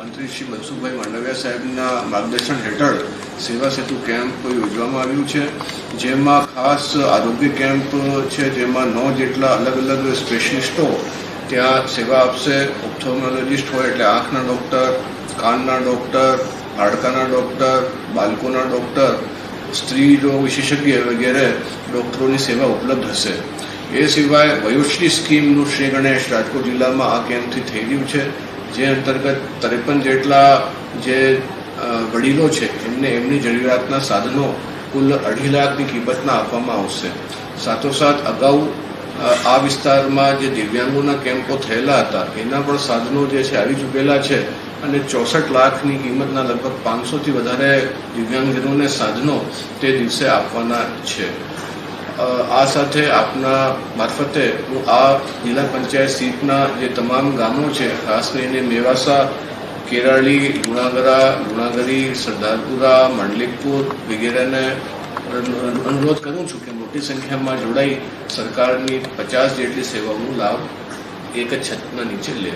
મંત્રી શ્રી મનસુખભાઈ માંડવિયા સાહેબના માર્ગદર્શન હેઠળ સેવા સેતુ કેમ્પ યોજવામાં આવ્યું છે. જેમાં ખાસ આરોગ્ય કેમ્પ છે, જેમાં નવ જેટલા અલગ અલગ સ્પેશિયલિસ્ટો ત્યાં સેવા આપશે. ઓપ્થોમોલોજિસ્ટ હોય એટલે આંખના ડૉક્ટર, કાનના ડૉક્ટર, હાડકાના ડૉક્ટર, બાળકોના ડૉક્ટર સ્ત્રી રોગ વિશેષજ્ઞ વગેરે ડૉક્ટરોની સેવા ઉપલબ્ધ હશે. એ સિવાય વયોશ્રી સ્કીમનું શ્રી ગણેશ રાજકોટ જિલ્લામાં આ કેમ્પથી થઈ રહ્યું છે. જે અંતર્ગત ત્રેપન જેટલા જે વડીલો છે, એમને એમની જરૂરિયાતના સાધનો કુલ અઢી લાખની કિંમતના આપવામાં આવશે. સાથોસાથ અગાઉ આ વિસ્તારમાં જે દિવ્યાંગોના કેમ્પો થયેલા હતા, એના પણ સાધનો જે છે, આવી ચૂકેલા છે અને ચોસઠ લાખની કિંમતના લગભગ પાંચસોથી વધારે દિવ્યાંગજનોને સાધનો તે દિવસે આપવાના છે. આ સાથે આપના મારફતે હું આ જિલ્લા પંચાયત સીટના જે તમામ ગામો છે, ખાસ કરીને મેવાસા, કેરાળી, ગુણાગરા, ગુણાગરી, સરદારપુરા, મંડલિકપુર વગેરેને અનુરોધ કરું છું કે મોટી સંખ્યામાં જોડાઈ સરકારની પચાસ જેટલી સેવાઓનો લાભ એક જ છતના નીચે લે.